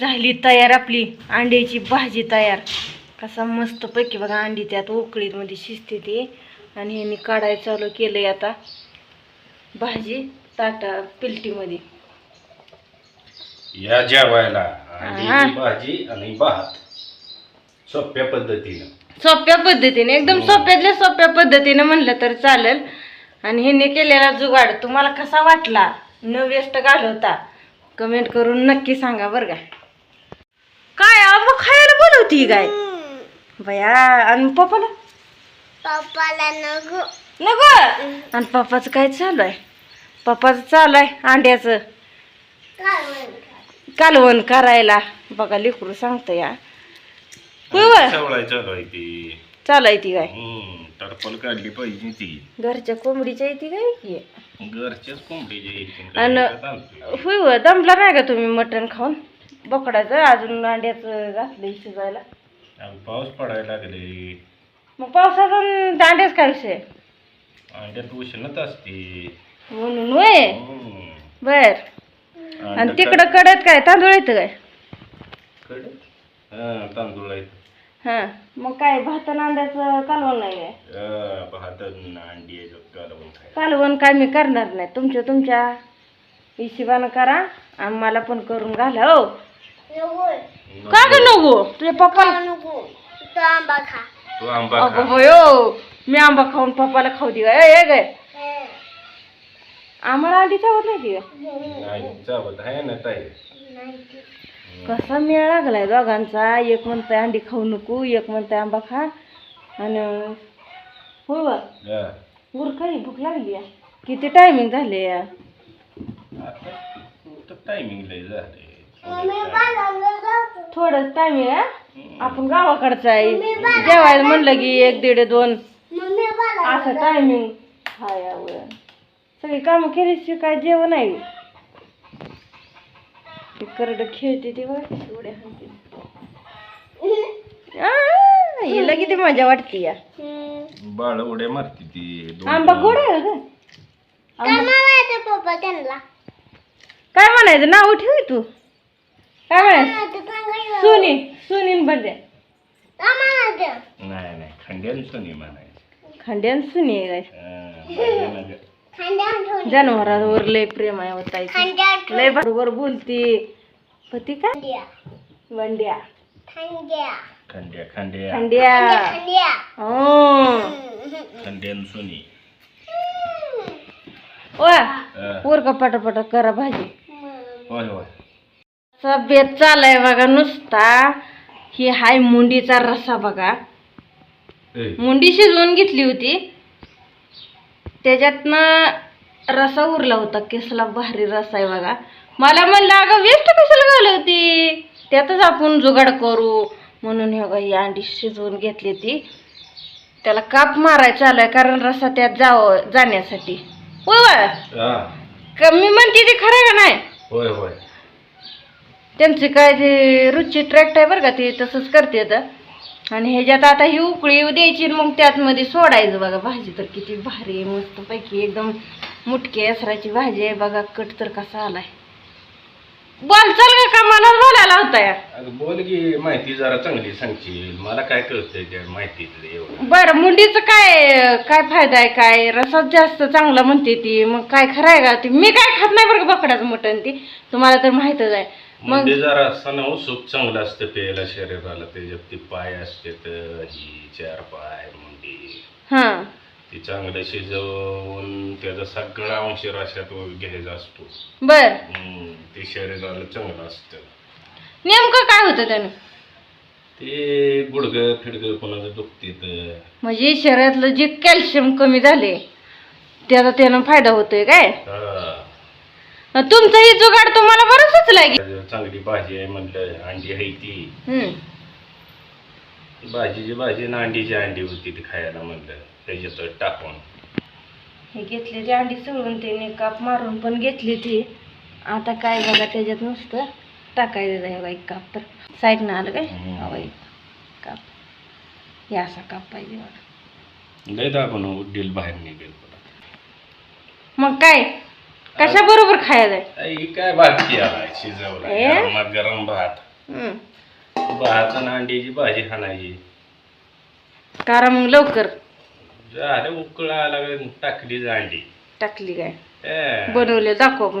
झाली तयार आपली अंड्याची भाजी तयार. कसा मस्त पैकी बघा अंडी त्यात उकळीत मध्ये शिजते ती. आणि ह्यांनी काढायला चालू केलंय आता. भाजी ताटा पिलटीमध्ये. या जेवायला हा. भाजी आणि भात. सोप्या पद्धतीनं. सोप्या पद्धतीने एकदम हो. सोप्यातल्या सोप्या पद्धतीने म्हणलं तर चालेल. आणि ह्यांनी केलेला जुगाड तुम्हाला कसा वाटला? न वेस्ट घालवता. कमेंट करून नक्की सांगा बरं का. काय आंबा खायला बोलवती काय बया आणि पप्पाला? पप्पाला नको. नको? आणि पप्पाचं काय चालू आहे? पप्पाचं चालू आहे अंड्याचं. कालवण. करायला. बघा लेकरू सांगतं या होय चालू आहे ती. चालू आहे ती काय? हम्म, टरपल काढली पाहिजे ती. घरच्या कोंबडीच्या आहे ती काय? की घरच्याच कोंबडीचे येतील. होय होय दमला नाही का तुम्ही मटण खाऊन? बोकडाचं अजून अंड्याचं घातलं शिजायला. आणि पाऊस पडायला लागले. मग पावसाचा दांड्याच काय विषय? अंड्यात उष्णत असते. म्हणून होय? हम्म. बर. आणि तिकडं कडत काय? तांदूळ येतं काय? कडे हा तांदूळ आहेत. हा. मग काय भातन अंड्याचं कालवण नाही काय? हा, भात आणि अंडी आहे खायला. कालवण काय मी करणार नाही. तुमच्या तुमच्या हिशोबानं करा. आणि मला पण करून घाला हो. का ग नको? तुझ्या तो आंबा खा. अगं होयो मी आंबा खाऊन पप्पाला खाऊ दे काय ए गे. आम्हाला अंडी चावत नाही चावत आहे ना ताई? कसा मेळ लागलाय दोघांचा? एक म्हणतंय अंडी खाऊ नको एक म्हणतंय आंबा खा. आणि हो बा. हा. काही भूक लागली आहे. किती टायमिंग झाले या टायमिंग लय झाले. थोडंच टायमिंग आहे आपण गावाकडचं आहे. जेवायला म्हणलं की एक दीड दोन. असं टायमिंग हा यावर सगळी कामं केल्याशिवाय काय जेवण आहे? ते करड खेळते ते बघा उड्या हाणते. हिला किती मजा वाटते या. बाळ उड्या मारती ती दोन आंबा गोड आहे का काय म्हणायचं पप्पा त्यांना? काय म्हणायचं? नाव ठेव तू. काय म्हणायचं? सुनी सुनीन बंड्या नाही नाही. खंड्यान सोनी म्हणायची. खंड्यान सुनी आहे. जनावरांवर लय प्रेम आहे आठवण लय बरोबर बोलती. खंड्या. खंड्या. खंड्या खांद्या हो. खंड्यान सोनी. वा. वर का पटापट करा भाजी. होय होय. असा बेत चालाय बघा नुसता. ही हाय मुंडीचा रस्सा बघा. ए, मुंडी शिजवून घेतली होती. त्याच्यातनं रसा उरला होता केसला भारी रसा आहे बघा. मला म्हणलं अगं वेस्ट कशाला घालवती? त्यातच आपण जुगाड करू. म्हणून हे बघा ही अंडी शिजवून घेतली ती. त्याला काप मारायचा आहे कारण रसा त्यात जाव जाण्यासाठी. होय. का मी म्हणते ते खरं का नाही? होय होय. त्यांची काय ते रुची ट्रॅक्ट आहे बरं का ते तसंच करते आणि ह्याच्यात आता ही उकळी येऊ द्यायची आणि मग त्यात मध्ये सोडायचं बघा. भाजी तर किती भारी आहे मस्त पैकी एकदम मुटकी असराची भाजी आहे बघा. कट तर कसा आलाय. बोल चल का मला बोलायला होता या बोल की माहिती जरा चांगली सांगशील. मला काय कळतंय त्या माहितीतलं एवढं? बरं मुंडीचं काय काय फायदा आहे काय? रसात जास्त चांगला म्हणते ती. मग काय खरं आहे का ती? मी काय खात नाही बरं का बकडाचं मटण ती? तुम्हाला तर माहीतच आहे. मग म्हणजे जरा असं ना सूप चांगलं असतं प्यायला शरीराला. त्याच्यात ते पाय असते तर ही चार पाय मुंडी. हां. ते चांगलं शिजवून त्याचा सगळा अंश रशात घ्यायचा असतो. बर. हम्म, ते शरीराला चांगलं असतं. नेमकं काय होतं त्यानं? ते गुडघं फिडगं कोणाचं दुखते तर. म्हणजे शरीरातलं जे कॅल्शियम कमी झाले त्याचा त्यानं फायदा होतोय काय? हा. तुमचं ही जुगाड तुम्हाला बरं सुचलाय की चांगली भाजी आहे म्हटलं अंडी आहे ती. हम्म. भाजीची भाजी आणि अंडीची अंडी होती ती खायला म्हणलं त्याच्यात टाकून. हे घेतली ती अंडी सोडून त्याने काप मारून पण घेतली ती. आता काय बघा त्याच्यात नुसतं टाकायचं आहे बघा एक काप तर. साईडनं आलं काय? हम्म. हा एक काप. हे असा काप पाहिजे बघा लय दाबून उड्डील बाहेर निघेल. मग काय? कशा बरोबर खायला काय भात केला शिजवला? गरमात गरम भात. भात आणि अंड्याची भाजी खाणायची कारण मग लवकर. झालं उकळा लागलं टाकली अंडी टाकली काय. बनवले दाखव आपण